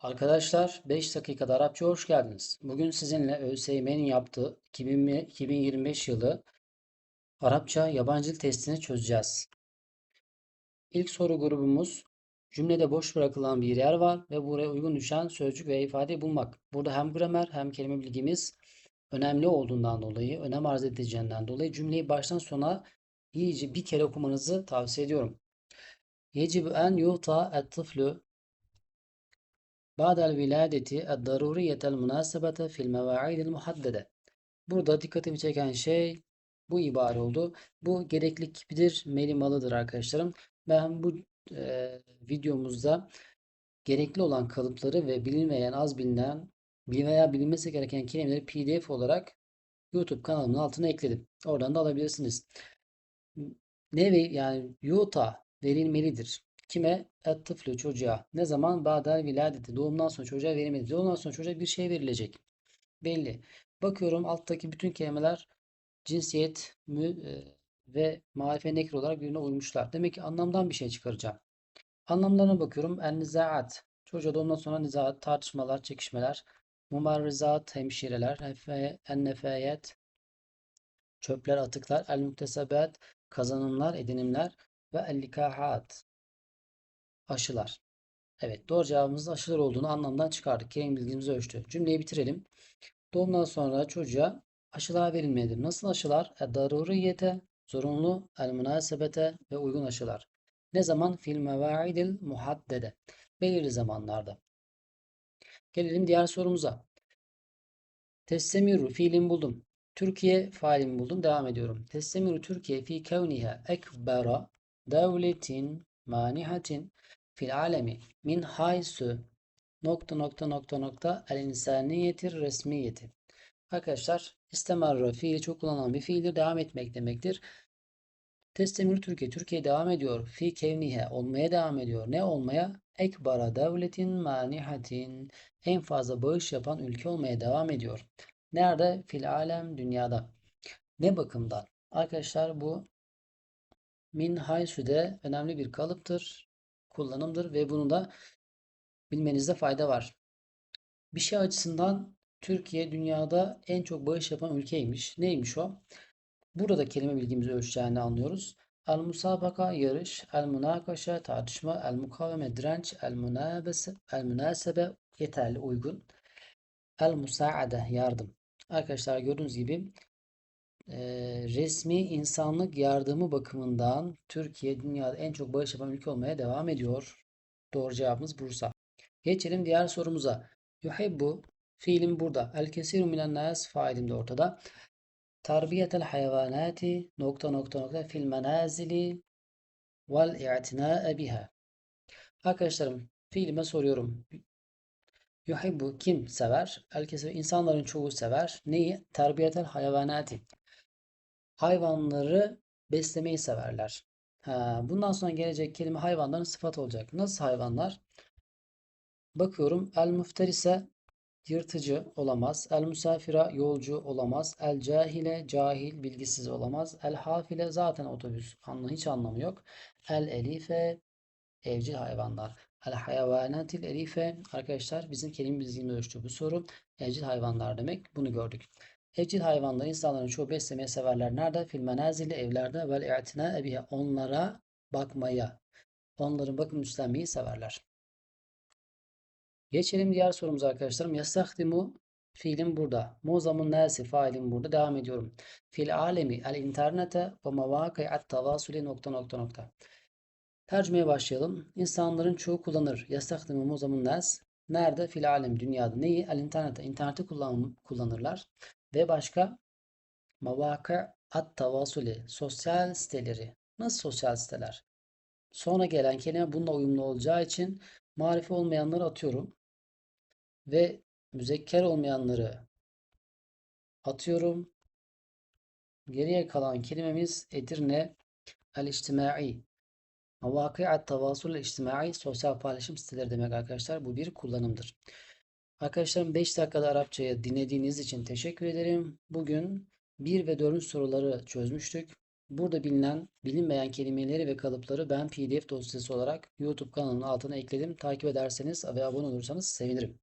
Arkadaşlar 5 dakikada Arapça hoş geldiniz. Bugün sizinle ÖSYM'nin yaptığı 2025 yılı Arapça yabancı dil testini çözeceğiz. İlk soru grubumuz cümlede boş bırakılan bir yer var ve buraya uygun düşen sözcük ve ifade bulmak. Burada hem gramer hem kelime bilgimiz önemli olduğundan dolayı, önem arz edeceğinden dolayı cümleyi baştan sona iyice bir kere okumanızı tavsiye ediyorum. Yecib en yuta et tıflü بعد الولادة الضرورية المناسبة في المواعيد المحددة. Burada dikkatimi çeken şey bu ibare oldu. Bu gereklilik bilir, melimalıdır arkadaşlarım. Ben bu e, videomuzda gerekli olan kalıpları ve bilinmeyen, az bilinen veya bilinmesi gereken kelimeleri PDF olarak YouTube kanalımın altına ekledim. Oradan da alabilirsiniz. Ne ve yani yuta verilmelidir. Kime? Et-tıflü çocuğa. Ne zaman? Ba'del viladeti. Doğumdan sonra çocuğa verilmelidir. Doğumdan sonra çocuğa bir şey verilecek. Belli. Bakıyorum alttaki bütün kelimeler cinsiyet, mü e, ve marife nekir olarak birbirine uymuşlar. Demek ki anlamdan bir şey çıkaracağım. Anlamlarına bakıyorum. En-nizaat. Çocuğa doğumdan sonra nizaat, tartışmalar, çekişmeler. Mumarrizat, hemşireler. En-nefayet, çöpler, atıklar. El-muktesebat, kazanımlar, edinimler. Ve el-likahat, aşılar. Evet doğru cevabımızın aşılar olduğunu anlamdan çıkardık. Kelime bilgimizi ölçtü. Cümleyi bitirelim. Doğumdan sonra çocuğa aşılar verilmelidir. Nasıl aşılar? Daruriyete, zorunlu, el münasebete ve uygun aşılar. Ne zaman? Fil mevaidil muhaddede. Belirli zamanlarda. Gelelim diğer sorumuza. Testemiru fiilin buldum. Türkiye faalimi buldum. Devam ediyorum. Testemiru Türkiye fi kevniha ekbera devletin manihatin fil alemi min haysu nokta nokta nokta nokta el insaniyetir resmiyeti. Arkadaşlar istemarra fiili çok kullanılan bir fiildir. Devam etmek demektir. Testemir Türkiye. Türkiye devam ediyor. Fi kevnihe. Olmaya devam ediyor. Ne olmaya? Ekbara devletin manihatin. En fazla bağış yapan ülke olmaya devam ediyor. Nerede? Fil alem. Dünyada. Ne bakımdan? Arkadaşlar bu min haysu'de önemli bir kalıptır, kullanımdır ve bunu da bilmenizde fayda var. Bir şey açısından Türkiye dünyada en çok bağış yapan ülkeymiş. Neymiş o? Burada kelime bilgimizi ölçeceğini anlıyoruz. El musabaka yarış, el münakaşa tartışma, el mukaveme direnç, el münabese, el münasebe yeterli uygun. El musaade yardım. Arkadaşlar gördüğünüz gibi resmi insanlık yardımı bakımından Türkiye dünyada en çok bağış yapan ülke olmaya devam ediyor. Doğru cevabımız Bursa. Geçelim diğer sorumuza. Yuhibbu fiilim burada. El kesiru minen nas failim de ortada. Terbiyetel hayvanati nokta nokta nokta fil menazili vel i'tina'e biha. Arkadaşlarım fiilime soruyorum. Yuhibbu kim sever? El kesiru insanların çoğu sever. Neyi? Terbiyetel hayvanati hayvanları beslemeyi severler. Ha, bundan sonra gelecek kelime hayvanların sıfat olacak. Nasıl hayvanlar? Bakıyorum. El müfterise yırtıcı olamaz. El musafira yolcu olamaz. El cahile cahil bilgisiz olamaz. El hafile zaten otobüs. Anla, hiç anlamı yok. El elife evcil hayvanlar. El hayvanatil elife arkadaşlar bizim kelime bilgimiz ölçtü bu soru. Evcil hayvanlar demek. Bunu gördük. Evcil hayvanları insanların çoğu beslemeyi severler. Nerede? Fil menazili evlerde vel i'tina ebihe. Onlara bakmaya, onların bakım üstlenmeyi severler. Geçelim diğer sorumuza arkadaşlarım. Yastahdimu fiilim burada. Muzamun nasi failim burada. Devam ediyorum. Fil alemi el internete ve mevâkı'at tavasuli nokta nokta nokta. Tercümeye başlayalım. İnsanların çoğu kullanır. Yastahdimu muzamun nas. Nerede? Fil alem dünyada. Neyi? El internete. İnterneti kullan kullanırlar. Ve başka mavaka at tavasuli sosyal siteleri. Nasıl sosyal siteler? Sonra gelen kelime bununla uyumlu olacağı için marife olmayanları atıyorum. Ve müzekker olmayanları atıyorum. Geriye kalan kelimemiz Edirne el-içtimai. Mavaki'at tavasul içtimai sosyal paylaşım siteleri demek arkadaşlar. Bu bir kullanımdır. Arkadaşlarım 5 dakikada Arapçayı dinlediğiniz için teşekkür ederim. Bugün 1 ve 4. soruları çözmüştük. burada bilinen, bilinmeyen kelimeleri ve kalıpları ben PDF dosyası olarak YouTube kanalımın altına ekledim. Takip ederseniz ve abone olursanız sevinirim.